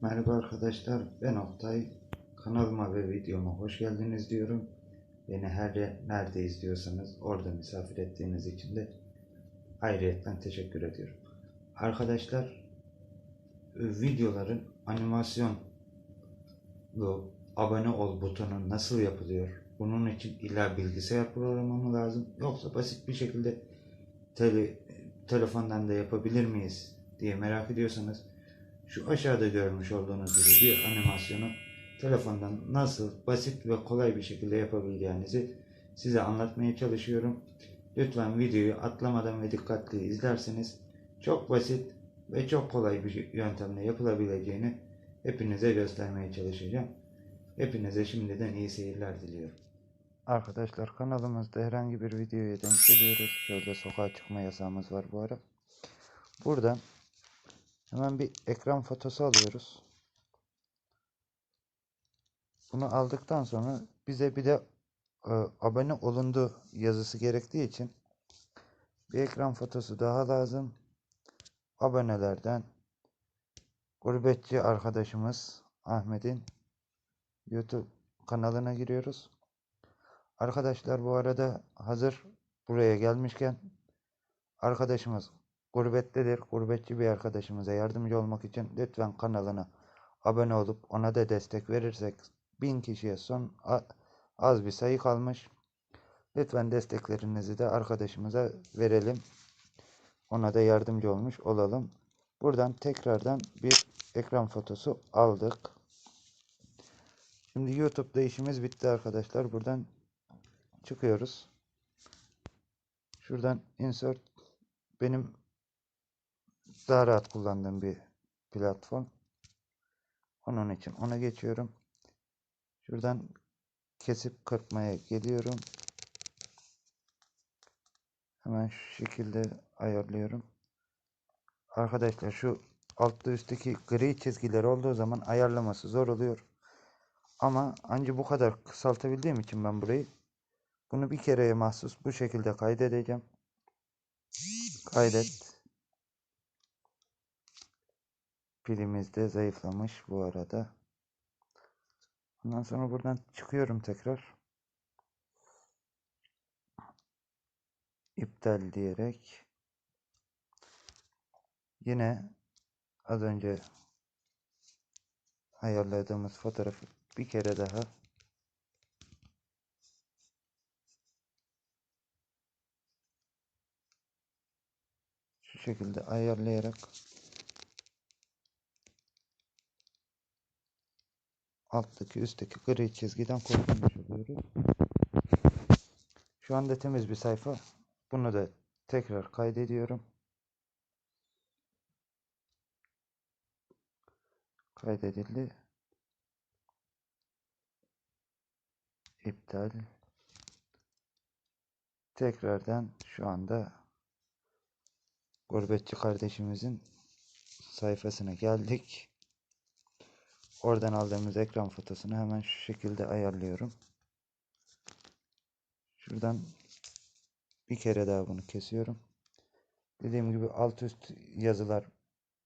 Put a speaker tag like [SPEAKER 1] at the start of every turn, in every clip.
[SPEAKER 1] Merhaba arkadaşlar, ben Oktay. Kanalıma ve videoma hoş geldiniz diyorum. Beni her yer- nerede izliyorsanız orada misafir ettiğiniz için de ayrıyetten teşekkür ediyorum. Arkadaşlar, videoların animasyonlu abone ol butonu nasıl yapılıyor? Bunun için illa bilgisayar programı mı lazım? Yoksa basit bir şekilde tele, telefondan da yapabilir miyiz diye merak ediyorsanız şu aşağıda görmüş olduğunuz gibi bir animasyonu telefondan nasıl basit ve kolay bir şekilde yapabileceğinizi size anlatmaya çalışıyorum. Lütfen videoyu atlamadan ve dikkatli izlerseniz çok basit ve çok kolay bir yöntemle yapılabileceğini hepinize göstermeye çalışacağım. Hepinize şimdiden iyi seyirler diliyorum. Arkadaşlar kanalımızda herhangi bir videoya denk geliyoruz. Şöyle sokağa çıkma yasağımız var bu ara. Buradan Hemen bir ekran fotosu alıyoruz. Bunu aldıktan sonra bize bir de e, abone olundu yazısı gerektiği için bir ekran fotosu daha lazım. Abonelerden gurbetçi arkadaşımız Ahmet'in YouTube kanalına giriyoruz. Arkadaşlar bu arada hazır buraya gelmişken arkadaşımız gurbettedir. Gurbetçi bir arkadaşımıza yardımcı olmak için lütfen kanalına abone olup ona da destek verirsek bin kişiye son az bir sayı kalmış. Lütfen desteklerinizi de arkadaşımıza verelim. Ona da yardımcı olmuş olalım. Buradan tekrardan bir ekran fotosu aldık. Şimdi YouTube'da işimiz bitti arkadaşlar. Buradan çıkıyoruz. Şuradan insert benim daha rahat kullandığım bir platform. Onun için ona geçiyorum. Şuradan kesip kırpmaya geliyorum. Hemen şu şekilde ayarlıyorum. Arkadaşlar şu altta üstteki gri çizgiler olduğu zaman ayarlaması zor oluyor. Ama ancak bu kadar kısaltabildiğim için ben burayı bunu bir kereye mahsus bu şekilde kaydedeceğim. Kaydet. Pilimiz de zayıflamış bu arada. Ondan sonra buradan çıkıyorum tekrar. İptal diyerek yine az önce ayarladığımız fotoğrafı bir kere daha şu şekilde ayarlayarak alttaki üstteki gri çizgiden kurtulmuş oluyoruz. Şu anda temiz bir sayfa. Bunu da tekrar kaydediyorum. Kaydedildi. İptal. Tekrardan şu anda gurbetçi kardeşimizin sayfasına geldik. Oradan aldığımız ekran fotosunu hemen şu şekilde ayarlıyorum. Şuradan bir kere daha bunu kesiyorum. Dediğim gibi alt üst yazılar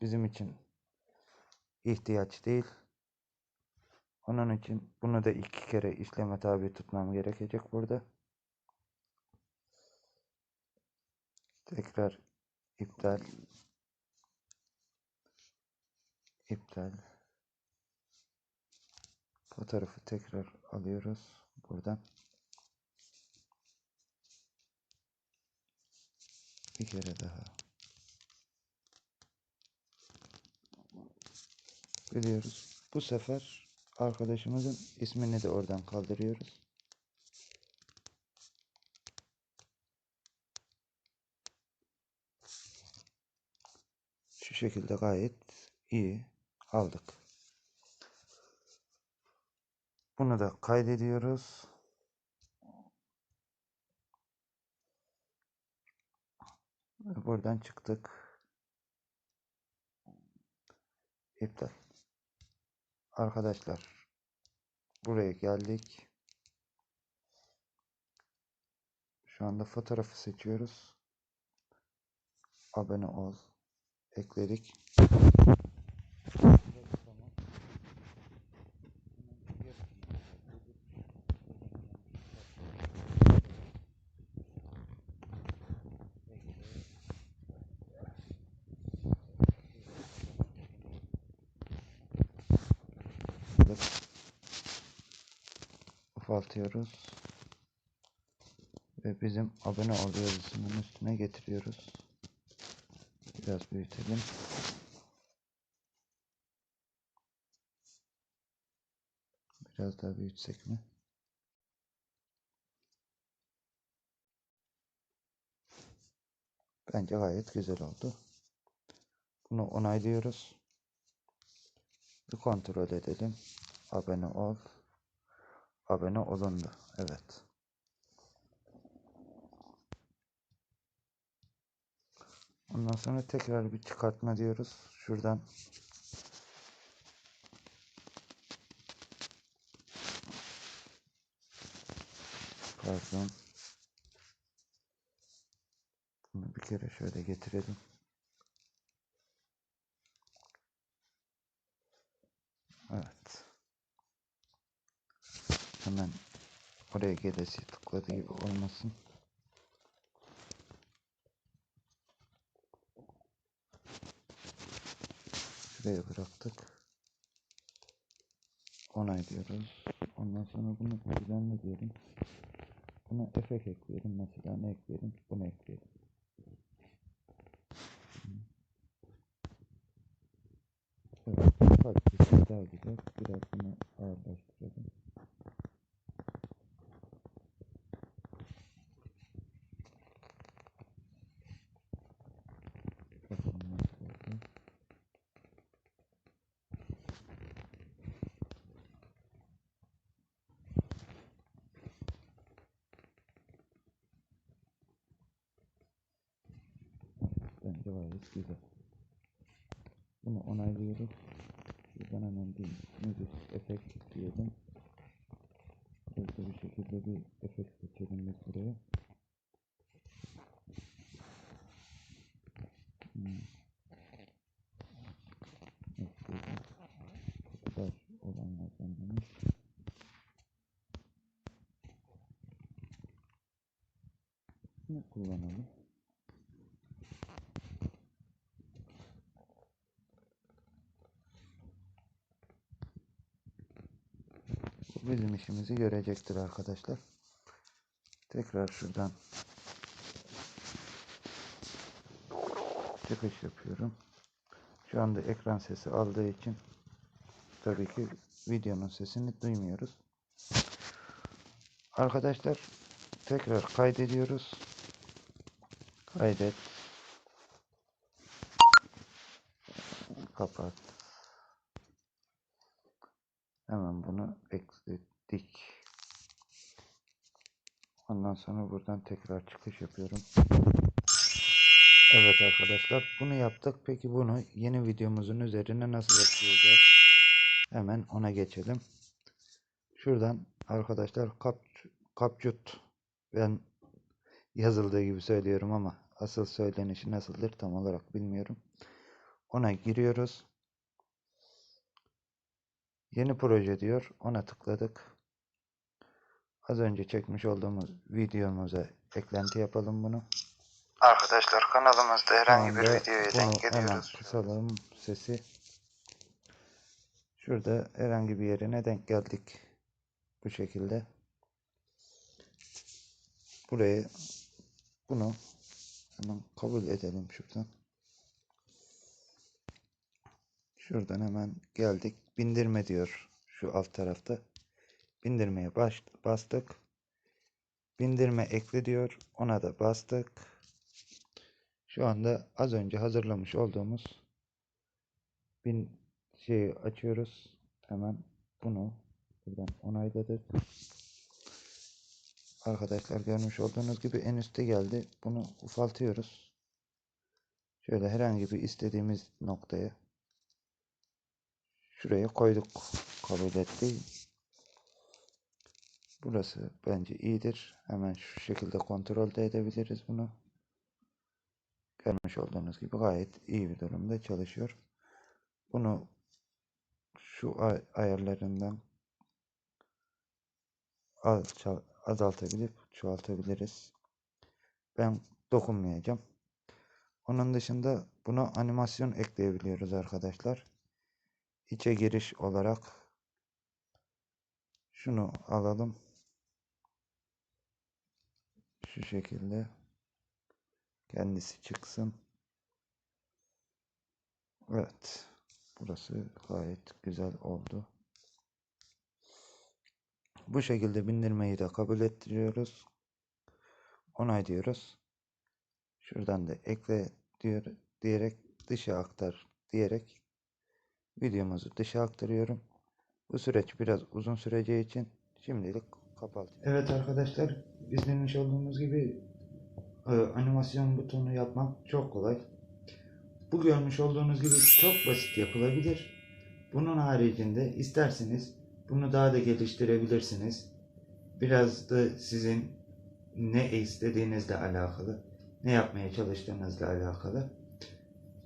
[SPEAKER 1] bizim için ihtiyaç değil. Onun için bunu da iki kere işleme tabi tutmam gerekecek burada. Tekrar iptal iptal fotoğrafı tekrar alıyoruz buradan. Bir kere daha. Biliyoruz. Bu sefer arkadaşımızın ismini de oradan kaldırıyoruz. Şu şekilde gayet iyi aldık. Bunu da kaydediyoruz. Buradan çıktık. İptal. Arkadaşlar buraya geldik. Şu anda fotoğrafı seçiyoruz. Abone ol. Ekledik. Ufaltıyoruz. Ve bizim abone ol yazısının üstüne getiriyoruz. Biraz büyütelim. Biraz daha büyütsek mi? Bence gayet güzel oldu. Bunu onaylıyoruz. Bir kontrol edelim. Abone ol. Abone olundu. Evet. Ondan sonra tekrar bir çıkartma diyoruz. Şuradan Pardon. Bunu bir kere şöyle getirelim. Evet. Hemen oraya gelesi tıkladı gibi olmasın. Şuraya bıraktık. Onaylıyoruz. Ondan sonra bunu düzenle diyelim. Buna efekt ekleyelim. Mesela ne ekleyelim? Bunu ekleyelim. Evet, farklı daha güzel. Biraz bunu ağırlaştıralım. Bakalım nasıl oldu. Gayet güzel. Bunu onaylıyoruz. Şuradan hemen bir müzik efekt ekleyelim. Hızlı bir şekilde bir efekt seçelim biz buraya. Hmm. Ekleyelim. Kutudaş olanlardan demiş. Ne kullanalım? Bu bizim işimizi görecektir arkadaşlar. Tekrar şuradan çıkış yapıyorum. Şu anda ekran sesi aldığı için tabii ki videonun sesini duymuyoruz. Arkadaşlar tekrar kaydediyoruz. Kaydet. Kapat. Hemen bunu ekledik. Ondan sonra buradan tekrar çıkış yapıyorum. Evet arkadaşlar bunu yaptık. Peki bunu yeni videomuzun üzerine nasıl ekleyeceğiz? Hemen ona geçelim. Şuradan arkadaşlar kap, kapcut ben yazıldığı gibi söylüyorum ama asıl söylenişi nasıldır tam olarak bilmiyorum. Ona giriyoruz. Yeni proje diyor. Ona tıkladık. Az önce çekmiş olduğumuz videomuza eklenti yapalım bunu.
[SPEAKER 2] Arkadaşlar kanalımızda herhangi bir videoya denk geliyoruz.
[SPEAKER 1] kısalım sesi. Şurada herhangi bir yerine denk geldik. Bu şekilde. Buraya bunu hemen kabul edelim şuradan. Şuradan hemen geldik. Bindirme diyor şu alt tarafta. Bindirmeye bastık. Bindirme ekle diyor. Ona da bastık. Şu anda az önce hazırlamış olduğumuz bin şeyi açıyoruz. Hemen bunu buradan onayladık. Arkadaşlar görmüş olduğunuz gibi en üstte geldi. Bunu ufaltıyoruz. Şöyle herhangi bir istediğimiz noktaya şuraya koyduk. Kabul etti. Burası bence iyidir. Hemen şu şekilde kontrol de edebiliriz bunu. Görmüş olduğunuz gibi gayet iyi bir durumda çalışıyor. Bunu şu ay- ayarlarından azaltabilip çoğaltabiliriz. Ben dokunmayacağım. Onun dışında buna animasyon ekleyebiliyoruz arkadaşlar. İçe giriş olarak şunu alalım. Şu şekilde kendisi çıksın. Evet. Burası gayet güzel oldu. Bu şekilde bindirmeyi de kabul ettiriyoruz. Onay diyoruz. Şuradan da ekle diyor diyerek dışa aktar diyerek videomuzu dışa aktarıyorum. Bu süreç biraz uzun süreceği için şimdilik kapatıyorum. Evet arkadaşlar izlemiş olduğunuz gibi e, animasyon butonu yapmak çok kolay. Bu görmüş olduğunuz gibi çok basit yapılabilir. Bunun haricinde isterseniz bunu daha da geliştirebilirsiniz. Biraz da sizin ne istediğinizle alakalı, ne yapmaya çalıştığınızla alakalı.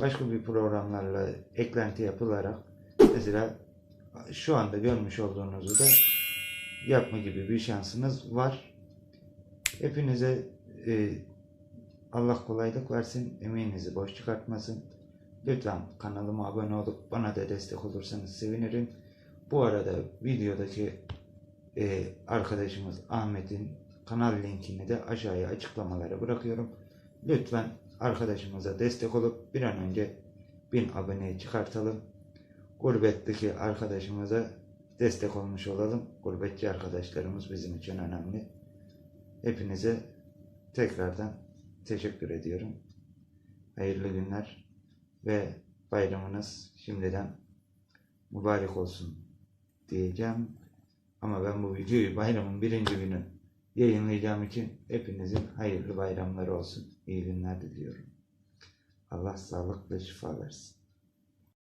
[SPEAKER 1] Başka bir programlarla eklenti yapılarak mesela şu anda görmüş olduğunuzu da yapma gibi bir şansınız var. Hepinize e, Allah kolaylık versin, emeğinizi boş çıkartmasın. Lütfen kanalıma abone olup bana da destek olursanız sevinirim. Bu arada videodaki e, arkadaşımız Ahmet'in kanal linkini de aşağıya açıklamalara bırakıyorum. Lütfen arkadaşımıza destek olup bir an önce 1000 aboneyi çıkartalım. Gurbetteki arkadaşımıza destek olmuş olalım. Gurbetçi arkadaşlarımız bizim için önemli. Hepinize tekrardan teşekkür ediyorum. Hayırlı günler ve bayramınız şimdiden mübarek olsun diyeceğim. Ama ben bu videoyu bayramın birinci günü yayınlayacağım için hepinizin hayırlı bayramları olsun. İyi günler diliyorum. Allah sağlık ve şifa versin.